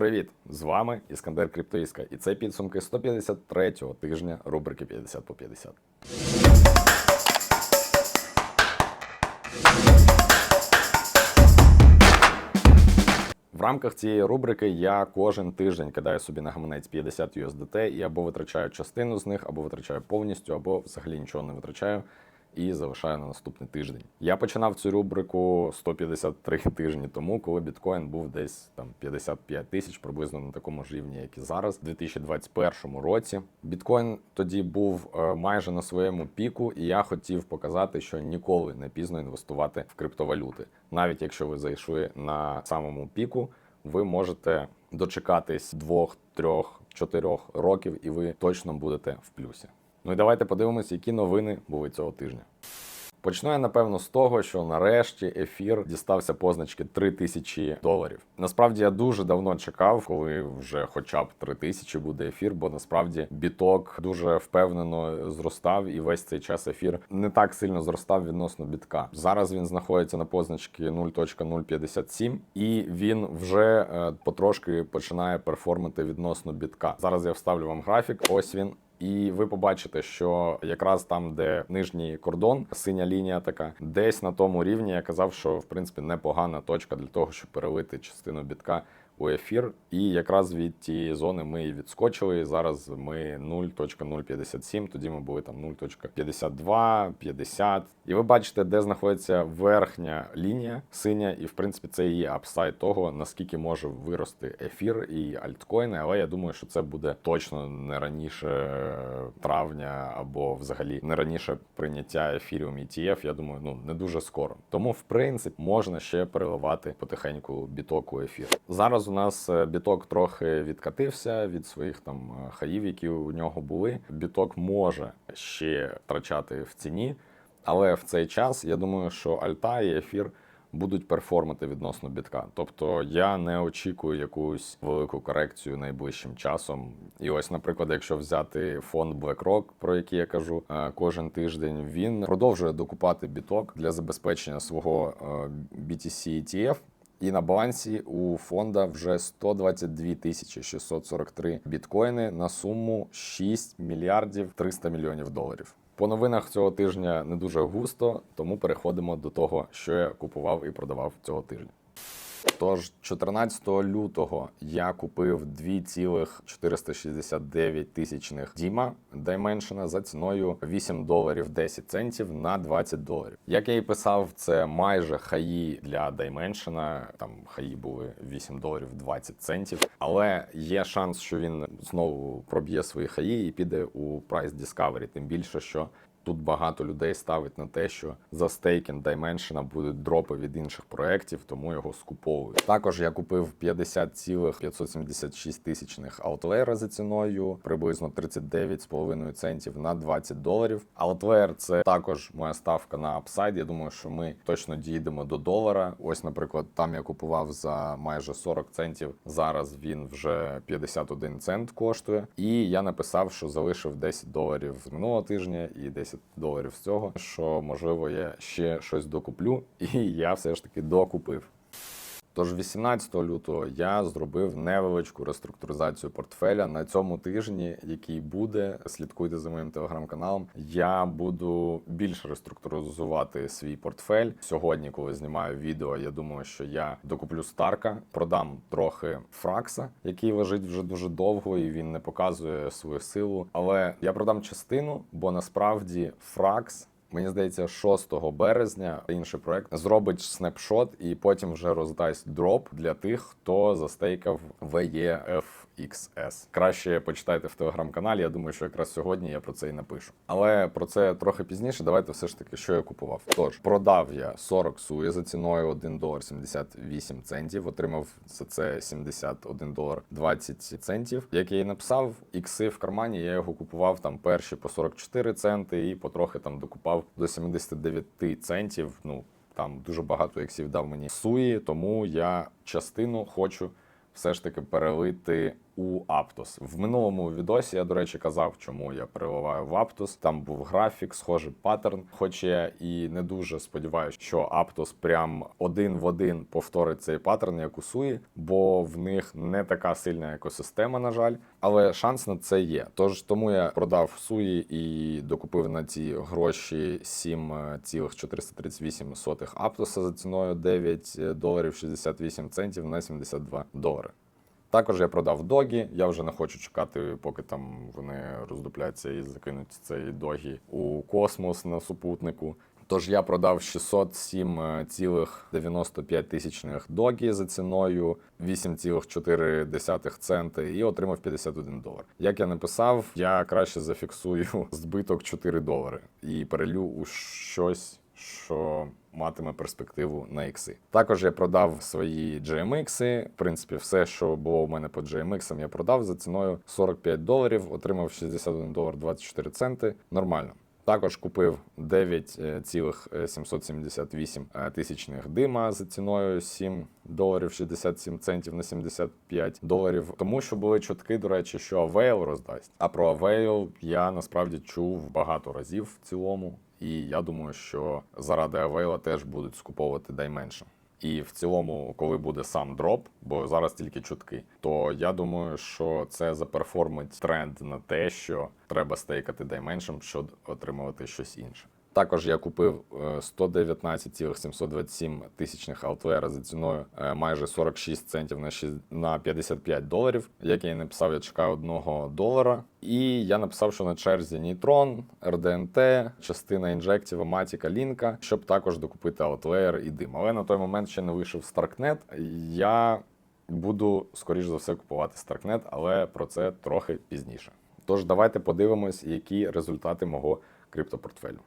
Привіт! З вами Іскандер Криптоїска, і це підсумки 153-го тижня рубрики 50 по 50. В рамках цієї рубрики я кожен тиждень кидаю собі на гаманець 50 USDT і або витрачаю частину з них, або витрачаю повністю, або взагалі нічого не витрачаю і залишаю на наступний тиждень. Я починав цю рубрику 153 тижні тому, коли біткоін був десь там 55 тисяч, приблизно на такому ж рівні, як і зараз, у 2021 році. Біткоін тоді був е, майже на своєму піку, і я хотів показати, що ніколи не пізно інвестувати в криптовалюти. Навіть якщо ви зайшли на самому піку, ви можете дочекатись двох, трьох, чотирьох років, і ви точно будете в плюсі. Ну і давайте подивимось, які новини були цього тижня. Почну я напевно з того, що нарешті ефір дістався позначки 3000 доларів. Насправді я дуже давно чекав, коли вже хоча б 3000 буде ефір, бо насправді біток дуже впевнено зростав, і весь цей час ефір не так сильно зростав відносно бітка. Зараз він знаходиться на позначці 0.057, і він вже е, потрошки починає перформити відносно бітка. Зараз я вставлю вам графік. Ось він. І ви побачите, що якраз там, де нижній кордон, синя лінія така, десь на тому рівні я казав, що в принципі непогана точка для того, щоб перелити частину бітка у ефір. І якраз від тієї зони ми відскочили. Зараз ми 0.057, тоді ми були там 0.52, 50. І ви бачите, де знаходиться верхня лінія синя, і в принципі це і є апсайд того, наскільки може вирости ефір і альткоїни. Але я думаю, що це буде точно не раніше травня або взагалі не раніше прийняття ефіріум ETF, Я думаю, ну не дуже скоро. Тому, в принципі, можна ще переливати потихеньку біток у ефір. Зараз у нас е, біток трохи відкатився від своїх там е, хаїв, які у нього були. Біток може ще втрачати в ціні, але в цей час я думаю, що альта і ефір. Будуть перформити відносно бітка. Тобто я не очікую якусь велику корекцію найближчим часом. І ось, наприклад, якщо взяти фонд BlackRock, про який я кажу е, кожен тиждень, він продовжує докупати біток для забезпечення свого BTC ETF. І на балансі у фонда вже 122 тисячі 643 біткоїни на суму 6 мільярдів 300 мільйонів доларів. По новинах цього тижня не дуже густо, тому переходимо до того, що я купував і продавав цього тижня. Тож 14 лютого я купив 2,469 тисячних Діма Dimension за ціною 8 доларів 10 центів на 20 доларів. Як я і писав, це майже хаї для Dimension, Там хаї були 8 доларів 20 центів. Але є шанс, що він знову проб'є свої хаї і піде у Price Discovery. Тим більше, що Тут багато людей ставить на те, що за стейкінг Dimension будуть дропи від інших проєктів, тому його скуповують. Також я купив 50,576 тисячних Outlayer за ціною, приблизно 39,5 центів на 20 доларів. Outlayer – це також моя ставка на апсайд. Я думаю, що ми точно дійдемо до долара. Ось, наприклад, там я купував за майже 40 центів. Зараз він вже 51 цент коштує. І я написав, що залишив 10 доларів минулого тижня і 10 10 доларів з цього, що можливо я ще щось докуплю, і я все ж таки докупив. Тож 18 лютого я зробив невеличку реструктуризацію портфеля на цьому тижні, який буде. Слідкуйте за моїм телеграм-каналом. Я буду більше реструктуризувати свій портфель. Сьогодні, коли знімаю відео, я думаю, що я докуплю Старка, продам трохи Фракса, який лежить вже дуже довго і він не показує свою силу. Але я продам частину, бо насправді Фракс. Мені здається, 6 березня інший проект зробить снапшот і потім вже роздасть дроп для тих, хто застейкав VEF XS. Краще почитайте в телеграм-каналі. Я думаю, що якраз сьогодні я про це і напишу. Але про це трохи пізніше. Давайте все ж таки, що я купував. Тож продав я 40 суї за ціною 1 долар 78 центів. Отримав за це 71 долар 20 центів. Як я і написав, ікси в кармані я його купував там перші по 44 центи і потрохи там докупав до 79 центів. Ну там дуже багато іксів дав мені суї, тому я частину хочу все ж таки перелити у Aptos. В минулому відосі я, до речі, казав, чому я переливаю в Aptos. Там був графік, схожий паттерн. Хоч я і не дуже сподіваюся, що Aptos прям один в один повторить цей паттерн, як у Суї, бо в них не така сильна екосистема, на жаль. Але шанс на це є. Тож тому я продав Суї і докупив на ці гроші 7,438 Аптоса за ціною 9 доларів 68 центів на 72 долари. Також я продав догі. Я вже не хочу чекати, поки там вони роздупляться і закинуть цей догі у космос на супутнику. Тож я продав 607,95 тисячних догі за ціною 8,4 центи і отримав 51 долар. Як я написав, я краще зафіксую збиток 4 долари і перелю у щось, що матиме перспективу на ікси. Також я продав свої GMX. В принципі, все, що було у мене по GMX, я продав за ціною 45 доларів, отримав 61 долар 24 центи. Нормально. Також купив 9,778 тисячних дима за ціною 7 доларів 67 центів на 75 доларів. Тому що були чутки, до речі, що Avail роздасть. А про Avail я насправді чув багато разів в цілому. І я думаю, що заради Авейла теж будуть скуповувати Dimension. І в цілому, коли буде сам дроп, бо зараз тільки чутки, то я думаю, що це заперформить тренд на те, що треба стейкати Dimension, щоб отримувати щось інше. Також я купив 119,727 тисячних Altware за ціною е, майже 46 центів на 6, на 55 доларів. Як я і написав, я чекаю 1 долара. І я написав, що на черзі Neutron, RDNT, частина інжектів, Matic, Лінка, щоб також докупити Outlayer і дим. Але на той момент ще не вийшов Starknet. Я буду, скоріш за все, купувати Starknet, але про це трохи пізніше. Тож давайте подивимось, які результати мого криптопортфелю.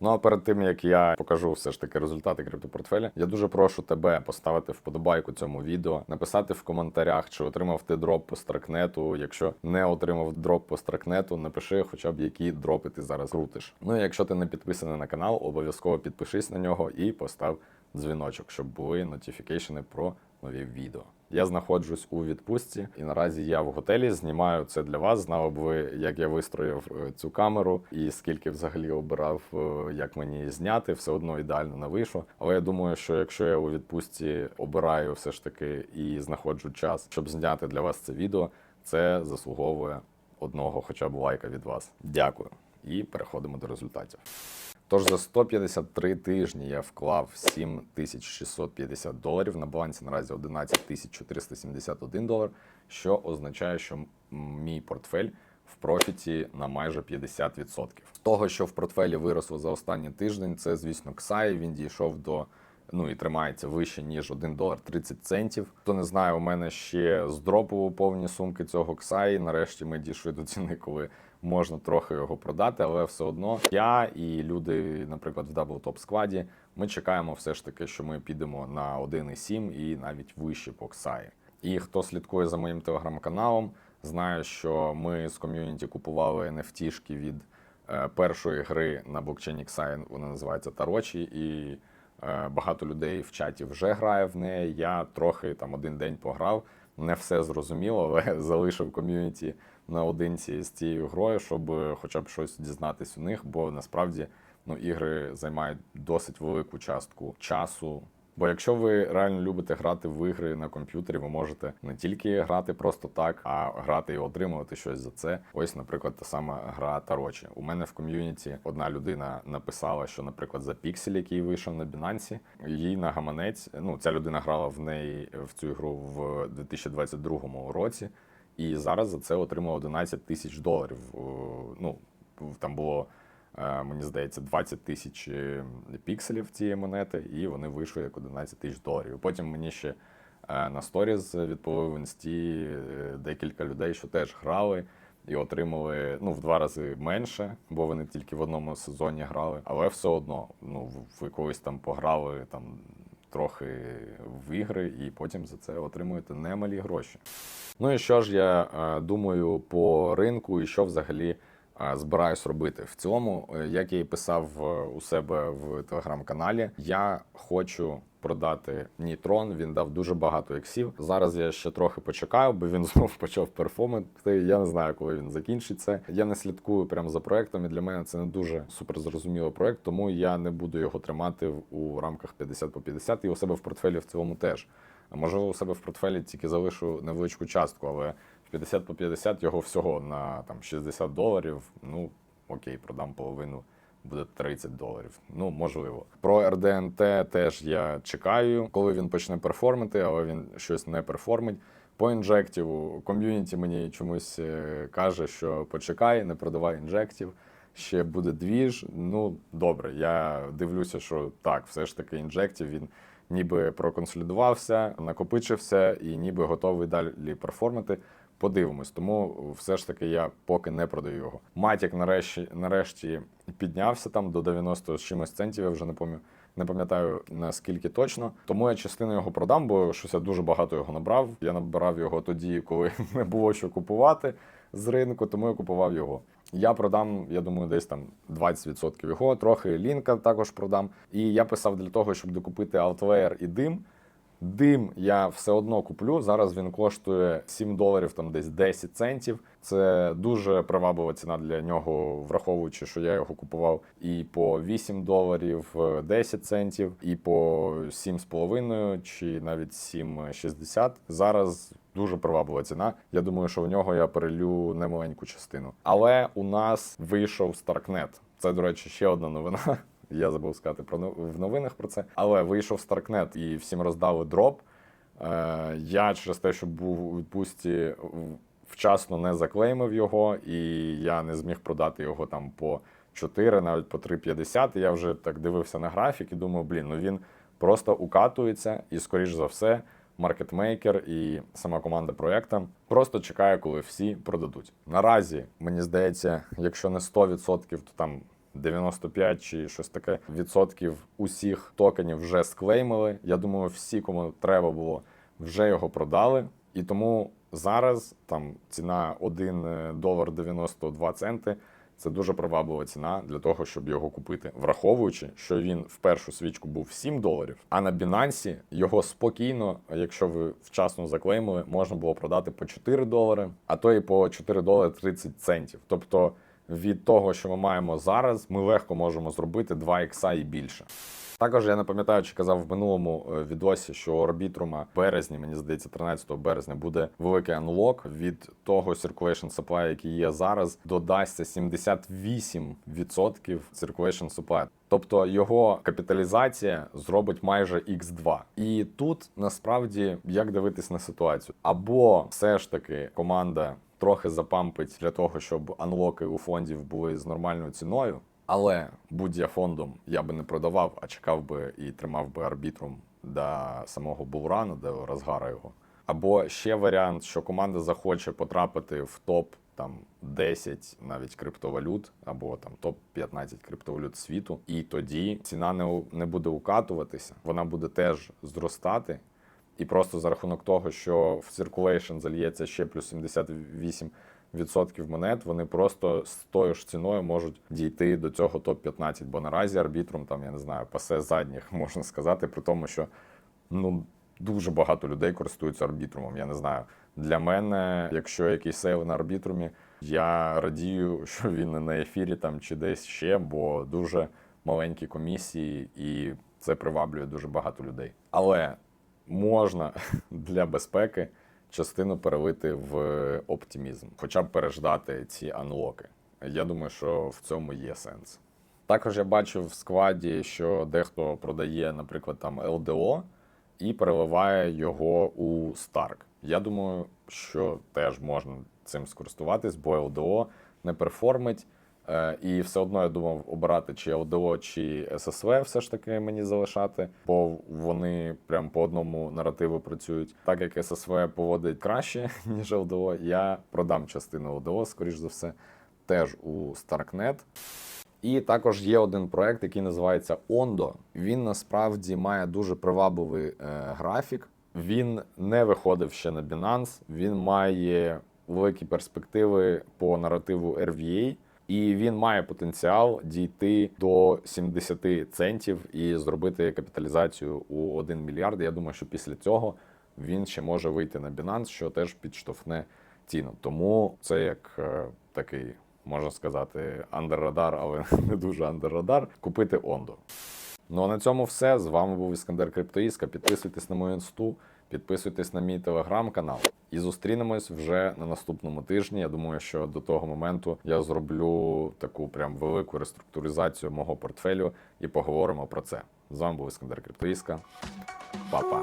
Ну а перед тим як я покажу все ж таки результати криптопортфеля, я дуже прошу тебе поставити вподобайку цьому відео, написати в коментарях, чи отримав ти дроп по стракнету. Якщо не отримав дроп по стракнету, напиши, хоча б які дропи ти зараз крутиш. Ну і якщо ти не підписаний на канал, обов'язково підпишись на нього і постав дзвіночок, щоб були нотіфікейшени про нові відео. Я знаходжусь у відпустці, і наразі я в готелі знімаю це для вас. Знали б ви, як я вистроїв е, цю камеру і скільки взагалі обирав, е, як мені зняти, все одно ідеально не вийшло. Але я думаю, що якщо я у відпустці обираю все ж таки і знаходжу час, щоб зняти для вас це відео, це заслуговує одного, хоча б лайка від вас. Дякую. І переходимо до результатів. Тож за 153 тижні я вклав 7650 доларів. На балансі наразі 11471 долар, що означає, що мій портфель в профіті на майже 50%. З того, що в портфелі виросло за останній тиждень, це, звісно, Ксай. Він дійшов до. Ну і тримається вище, ніж 1 долар 30 центів. Хто не знає, у мене ще з дропу повні сумки цього Ксай. Нарешті ми дійшли до ціни, коли можна трохи його продати, але все одно я і люди, наприклад, в даблтоп складі, ми чекаємо все ж таки, що ми підемо на 1,7 і навіть вище по Ксаї. І хто слідкує за моїм телеграм-каналом, знає, що ми з ком'юніті купували NFT-шки від е, першої гри на блокчейні Xai, вона називається Тарочі, і е, багато людей в чаті вже грає в неї. Я трохи там один день пограв, не все зрозуміло, але залишив ком'юніті наодинці з цією грою, щоб хоча б щось дізнатись у них, бо насправді ну, ігри займають досить велику частку часу. Бо якщо ви реально любите грати в ігри на комп'ютері, ви можете не тільки грати просто так, а грати і отримувати щось за це. Ось, наприклад, та сама гра Тарочі. У мене в ком'юніті одна людина написала, що, наприклад, за піксель, який вийшов на Бінансі, їй на гаманець. Ну, ця людина грала в неї в цю ігру в 2022 році і зараз за це отримав 11 тисяч доларів. Ну там було. Е, мені здається, 20 тисяч е, пікселів цієї монети, і вони вийшли як 11 тисяч доларів. Потім мені ще е, на сторіз відповів в інсті декілька людей, що теж грали і отримали ну, в два рази менше, бо вони тільки в одному сезоні грали. Але все одно, ну, ви колись там пограли там трохи в ігри, і потім за це отримуєте немалі гроші. Ну і що ж я думаю по ринку, і що взагалі е, збираюсь робити. В цілому, е, як я і писав е, у себе в телеграм-каналі, я хочу продати Нітрон. Він дав дуже багато ексів. Зараз я ще трохи почекаю, бо він знов почав перформити. Я не знаю, коли він закінчиться. Я не слідкую прямо за проектом. І для мене це не дуже супер зрозумілий проект, тому я не буду його тримати у рамках 50 по 50 і у себе в портфелі в цілому теж. А можливо, у себе в портфелі тільки залишу невеличку частку, але 50 по 50 його всього на там 60 доларів. Ну окей, продам половину. Буде 30 доларів. Ну можливо. Про РДНТ теж я чекаю, коли він почне перформити, але він щось не перформить. По інжектіву ком'юніті мені чомусь е, каже, що почекай, не продавай інжектів. Ще буде двіж. Ну добре, я дивлюся, що так, все ж таки інжектів він ніби проконсолідувався, накопичився і ніби готовий далі перформити. Подивимось, тому все ж таки я поки не продаю його. Матік нарешті, нарешті піднявся там до 90 з чимось центів. Я вже не пам'ятаю. Не пам'ятаю наскільки точно, тому я частину його продам, бо щось я дуже багато його набрав. Я набирав його тоді, коли не було що купувати з ринку, тому я купував його. Я продам, я думаю, десь там 20% його, трохи лінка також продам. І я писав для того, щоб докупити Outlayer і дим. Дим я все одно куплю. Зараз він коштує 7 доларів, там десь 10 центів. Це дуже приваблива ціна для нього, враховуючи, що я його купував і по 8 доларів е, 10 центів, і по 7,5 чи навіть 7,60. Зараз дуже приваблива ціна. Я думаю, що в нього я перелю немаленьку частину. Але у нас вийшов Starknet. Це, до речі, ще одна новина. Я забув сказати про в новинах про це. Але вийшов Starknet і всім роздали дроп. Е, я через те, що був у відпустці, вчасно не заклеймив його, і я не зміг продати його там по 4, навіть по 3,50. І Я вже так дивився на графік і думав, блін, ну він просто укатується, і, скоріш за все, маркетмейкер і сама команда проекту просто чекає, коли всі продадуть. Наразі, мені здається, якщо не 100%, то там 95 чи щось таке відсотків усіх токенів вже склеймили. Я думаю, всі, кому треба було, вже його продали. І тому зараз там ціна 1 долар 92 центи. Це дуже приваблива ціна для того, щоб його купити, враховуючи, що він в першу свічку був 7 доларів, а на Binance його спокійно, якщо ви вчасно заклеймили, можна було продати по 4 долари, а то і по 4 долари 30 центів. Тобто від того, що ми маємо зараз, ми легко можемо зробити 2 ікса і більше. Також я не пам'ятаю, чи казав в минулому е, відосі, що Arbitrum в березні, мені здається, 13 березня буде великий анлок від того circulation supply, який є зараз, додасться 78% circulation supply. Тобто його капіталізація зробить майже X2. І тут насправді як дивитись на ситуацію, або все ж таки команда трохи запампить для того, щоб анлоки у фондів були з нормальною ціною. Але будь я фондом, я би не продавав, а чекав би і тримав би арбітрум до самого булрану, до розгара його. Або ще варіант, що команда захоче потрапити в топ там 10 навіть криптовалют, або там топ 15 криптовалют світу, і тоді ціна не, не буде укатуватися, вона буде теж зростати. І просто за рахунок того, що в circulation зальється ще плюс 78 відсотків монет, вони просто з тою ж ціною можуть дійти до цього топ-15. Бо наразі арбітрум, там, я не знаю, пасе задніх, можна сказати, при тому, що ну, дуже багато людей користуються арбітрумом. Я не знаю. Для мене, якщо якийсь сейл на арбітрумі, я радію, що він не на ефірі там чи десь ще, бо дуже маленькі комісії, і це приваблює дуже багато людей. Але можна для безпеки частину перелити в оптимізм, хоча б переждати ці анлоки. Я думаю, що в цьому є сенс. Також я бачив в складі, що дехто продає, наприклад, там ЛДО і переливає його у Stark. Я думаю, що теж можна цим скористуватись, бо ЛДО не перформить. Е, І все одно я думав обирати чи ЛДО, чи ССВ все ж таки мені залишати, бо вони прям по одному наративу працюють. Так як ССВ поводить краще, ніж ЛДО, я продам частину ЛДО, скоріш за все, теж у Starknet. І також є один проект, який називається Ondo. Він насправді має дуже привабливий е, графік. Він не виходив ще на Binance, він має великі перспективи по наративу RVA. І він має потенціал дійти до 70 центів і зробити капіталізацію у 1 мільярд. Я думаю, що після цього він ще може вийти на Binance, що теж підштовхне ціну. Тому це як е, такий, можна сказати, андеррадар, але не дуже андеррадар. Купити Ондо. Ну а на цьому все. З вами був Іскандер Криптоїска. Підписуйтесь на мою інсту, підписуйтесь на мій телеграм-канал. І зустрінемось вже на наступному тижні. Я думаю, що до того моменту я зроблю таку прям велику реструктуризацію мого портфелю і поговоримо про це. З вами був Іскандер Криптоїска. Па-па.